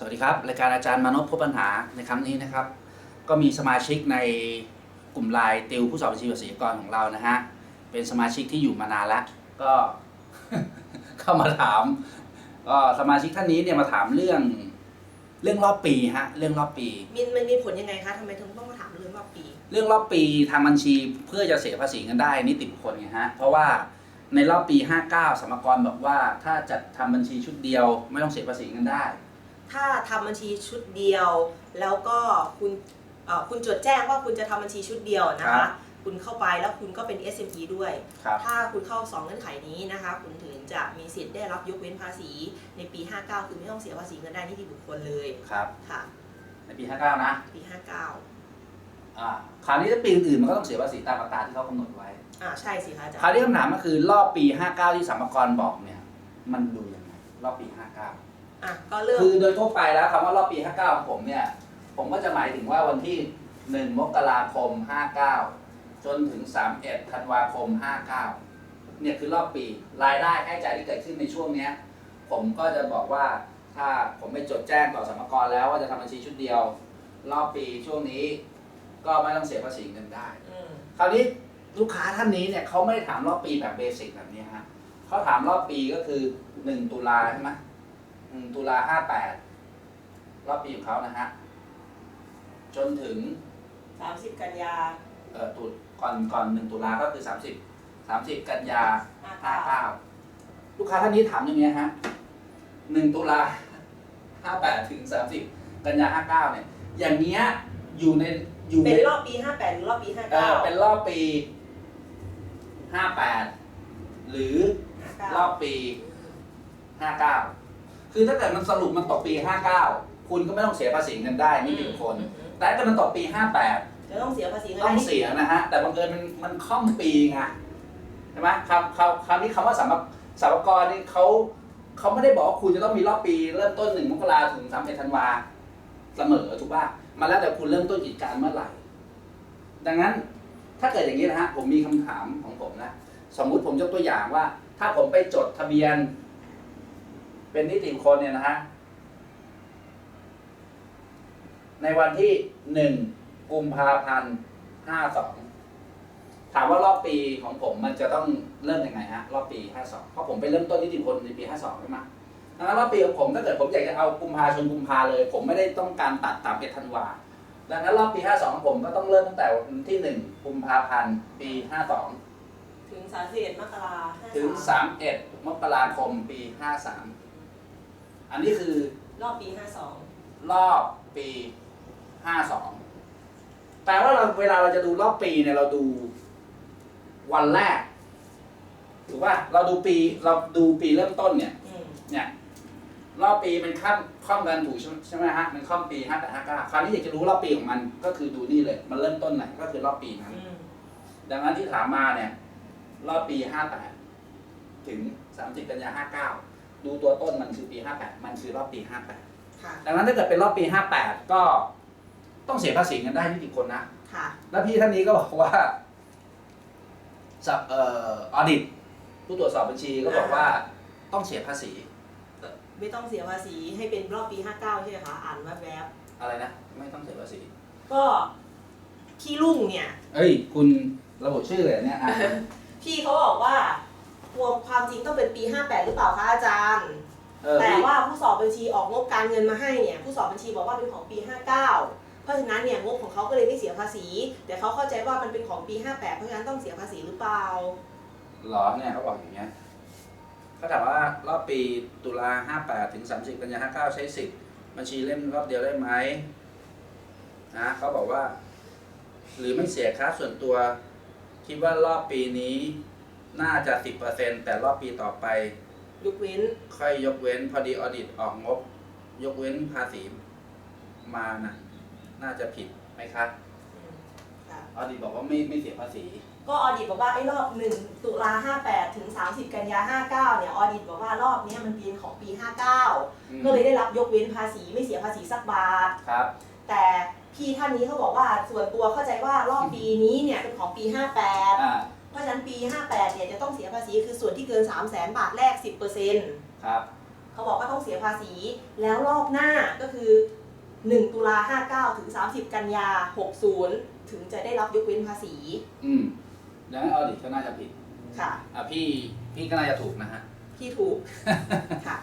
สวัสดีครับ รายการอาจารย์มานพพบปัญหาในครั้งนี้นะครับ ก็มีสมาชิกในกลุ่มไลน์ติวผู้สอบบัญชีภาษีกรของเรานะฮะเป็นสมาชิกที่อยู่มานานแล้ว ก็เข้ามาถาม ก็สมาชิกท่านนี้เนี่ยมาถามเรื่องเรื่องรอบปีฮะเรื่องรอบปีมีมันมีผลยังไงคะทำไมถึงต้องมาถามเรื่องรอบปี เรื่องรอบปีทางบัญชีเพื่อจะเสียภาษีเงินได้นิติบุคคลไงฮะเพราะว่าในรอบปี 59สมกรบอกว่าถ้าจัดทำบัญชีชุดเดียว ไม่ต้องเสียภาษีเงินได้ ถ้าทำบัญชีชุดเดียว แล้วก็คุณเอ่อคุณจดแจ้งว่าคุณจะทำบัญชีชุดเดียวนะครัคะบคุณเข้าไปแล้วคุณก็เป็น SME ด้วยครับถ้าคุณเข้าสองเงื่อนไขนี้นะคะ คุณถึงจะมีสิทธิ์ได้รับยกเว้นภาษี ในปี 59 คือไม่ต้องเสียภาษีเงินได้นิติบุคคลเลยครับค่ะ ในปี 59 นะ ปี 59อ่าคราวนี้ถ้าปีอื่นๆมันก็ต้องเสียภาษีตามอัตราที่เขากำหนดไว้อ่าใช่สิคะอาจารคราวย์นี้คำถามก็คือรอบปี 59 ที่สมกรบอกเนี่ย มันดูยังไงรอบปี 59 อะก็เริ่มคือโดยทั่วไปแล้วคำว่ารอบปี 59 ของผมเนี่ย ผมก็จะหมายถึงว่าวันที่ 1 มกราคม 59 จนถึง 31 ธันวาคม 59 เนี่ยคือรอบปี รายได้ค่าใช้จ่ายที่เกิดขึ้นในช่วงเนี้ย ผมก็จะบอกว่าถ้าผมไปจดแจ้งต่อสมกรแล้วว่าจะทำบัญชีชุดเดียว รอบปีช่วงนี้ ก็ไม่ต้องเสียภาษีเงินได้ อืมคราวนี้ลูกค้าท่านนี้เนี่ยเขาไม่ได้ถามรอบปีแบบเบสิกแบบนี้ฮะเขาถามรอบปีก็คือหนึ่งตุลาใช่ไหม หนึ่งตุลาห้าแปดรอบปีของเขานะฮะ จนถึง30กันยาเอ่อตุก่อนก่อนหนึ่งตุลาก็คือสามสิบสามสิบกันยาห้า59เก้าลูกค้าท่านนี้ถามอย่างเงี้ยฮะหนึ่งตุลาห้าแปดถึงสามสิบกันยาห้าเก้าเนี่ย อย่างเงี้ยอยู่ในอยู่เป็ในนรอบปี58หรือรอบปีเออเป็น59รอบปี58หรือรอบปี59 คือถ้าเกิดมันสรุปมันตกปี 59 คุณก็ไม่ต้องเสียภาษีเงินได้นี่เป็นคน แต่ถ้ามันตกปี 58 จะต้องเสียภาษีเงินต้องได้เสียนะฮะ แต่บังเอิญมันมันค่อมปีไงใช่ไหมคำคำคำนี้คำว่าสามสามกรนี่เขาเขาไม่ได้บอกว่าคุณจะต้องมีรอบปีเริ่มต้นหนึ่งมกราถึงสามเอ็ดธันวาเสมอถูกป่ะมาแล้วแต่คุณเริ่มต้นกิจการเมื่อไหร่ ดังนั้นถ้าเกิดอย่างนี้นะฮะผมมีคำถามของผมนะสมมุติผมยกตัวอย่างว่า ถ้าผมไปจดทะเบียน เป็นนิติบุคคลเนี่ยนะฮะในวันที่หนึ่งกุมภาพันธ์ห้าสองถามว่ารอบปีของผมมันจะต้องเริ่มยังไงฮะรอบปีห้าสองเพราะผมไปเริ่มต้นนิติบุคคลในปีห้าสองใช่ไหมดังนั้นรอบปีของผมถ้าเกิดผมอยากจะเอากุมภาชนกุมภาเลย ผมไม่ได้ต้องการตัดตามเอ็ดธันวาดังนั้นรอบปีห้าสองของผมก็ต้องเริ่มตั้งแต่วันที่หนึ่งกุมภาพันธ์ปีห้าสองถึง31มกราคมถึงสามเอ็ดมกราคมปีห้าสาม อันนี้คือรอบปีรอบปีห้าสองแปลว่าเราเวลาเราจะดูรอบปีเนี่ยเราดูวันแรก ถูกป่ะ เราดูปีเราดูปีเริ่มต้นเนี่ย52อืมเนี่ย รอบปีมันข้ามข้อมกันถูกใช่ใช่ไหมฮะ มันข้อมปีห้าแต่ห้าเก้าคราวนี้อยากจะรู้รอบปีของมันก็คือดูนี่เลย มันเริ่มต้นไหนก็คือรอบปีนั้น อืมดังนั้นที่ถามมาเนี่ย รอบปีห้าแปดถึงสามสิบกันยาห้าเก้า ดูตัวต้นมันคือปีห้าแปดมันคือรอบปีห้าแปดค่ะดังนั้นถ้าเกิดเป็นรอบปี 58 ก็ต้องเสียภาษีกันได้นิติคนนะ ค่ะ แล้วพี่ท่านนี้ก็บอกว่าสับเอ่อออดิตผู้ตรวจสอบบัญชีก็บอกว่าต้องเสียภาษีไม่ต้องเสียภาษีให้เป็นรอบปี 59 ใช่ไหมคะ อ่านแวบอะไรนะ ไม่ต้องเสียภาษี ๆก็พี่ลุงเนี่ย เอ้ย คุณระบุชื่อเลยเนี่ยอะ พี่เขาบอกว่าค วามความจริงต้องเป็นปี 58 หรือเปล่าคะอาจารย์ เออแต่พี่ว่าผู้สอบบัญชีออกงบการเงินมาให้เนี่ยผู้สอบบัญชีบอกว่าเป็นของปี 59 เพราะฉะนั้นเนี่ยงบของเขาก็เลยไม่เสียภาษี แต่เขาเข้าใจว่ามันเป็นของปี 58 เพราะฉะนั้นต้องเสียภาษีหรือเปล่าเหรอเนี่ยเขาบอกอย่างเงี้ยเขาถามว่ารอบปีตุลา58ถึง30กันยา59ใช้สิทธิ์บัญชีเล่มรอบเดียวได้ไหมนะเขาบอกว่า หรือไม่เสียค่าส่วนตัว คิดว่ารอบปีนี้ น่าจะ 10%แต่รอบปีต่อไป ยกเว้น ค่อยยกเว้นพอดีออดิตออกงบ ยกเว้นภาษีมานะน่าจะผิดไหมครับอืมค่ะ ออดิตบอกว่าไม่ไม่เสียภาษี ก็ออดิตบอกว่าไอ้รอบ 1 ตุลา58 ถึง 30 กันยา59 เนี่ย ออดิตบอกว่ารอบเนี้ยมันเป็นของปี อืม 59 ก็เลยได้รับยกเว้นภาษีไม่เสียภาษีสักบาท ครับ แต่พี่ท่านนี้เขาบอกว่าส่วนตัวเข้าใจว่ารอบปีนี้เนี่ยเป็นของปี 58 อ่าเพ ราะฉะนั้นปี 58 เนี่ยจะต้องเสียภาษีคือส่วนที่เกิน 3 0 0 0 0 0บาทแรก 10%ครับเขาบอกว่าต้องเสียภาษีแล้วรอบหน้าก็คือ 1 ตุลา59 ถึง 30 กันยา 60 ถึงจะได้รับยกเว้นภาษี อืมดังนั้นเอาดิก็น่าจะผิดค่ะ อะพี่พี่ก็น่าจะถูกนะฮะที่ถูก ค่ะ